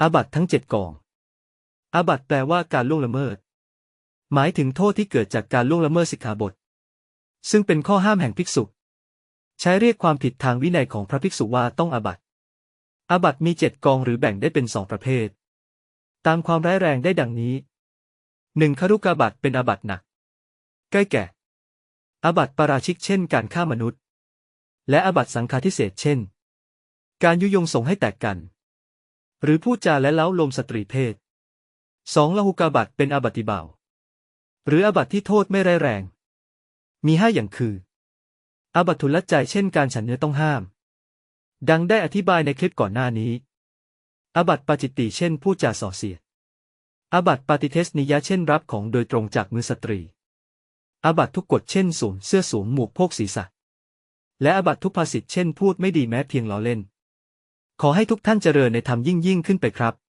อาบัตทั้งเจ็ดกอง อาบัตแปลว่าการล่วงละเมิด หมายถึงโทษที่เกิดจากการล่วงละเมิดสิกขาบท ซึ่งเป็นข้อห้ามแห่งภิกษุ ใช้เรียกความผิดทางวินัยของพระภิกษุว่าต้องอาบัตอาบัตมีเจ็ดกองหรือแบ่งได้เป็นสองประเภท ตามความร้ายแรงได้ดังนี้หนึ่งครุกาบัตเป็นอาบัตหนักใกล้แก่อาบัตปาราชิกเช่นการฆ่ามนุษย์ และอาบัตสังฆาทิเศษเช่น การยุยงส่งให้แตกกัน หรือพูดจาและเล้าลมสตรีเพศสองละหุกาบัตเป็นอาบัติเบา หรืออาบัติที่โทษไม่ร้ายแรง มีห้าอย่างคือ อาบัตทุลใจเช่นการฉันเนื้อต้องห้าม ดังได้อธิบายในคลิปก่อนหน้านี้ อาบัติปาจิตติเช่นพูดจาส่อเสียด อาบัติปาติเทสนิยะเช่นรับของโดยตรงจากมือสตรี อาบัติทุกกฎเช่นสวมเสื้อสวมหมวกโพกศีรษะ และอาบัติทุกภาษิตเช่นพูดไม่ดีแม้เพียงล้อเล่น ขอให้ทุกท่านเจริญในธรรมยิ่งยิ่งขึ้นไปครับ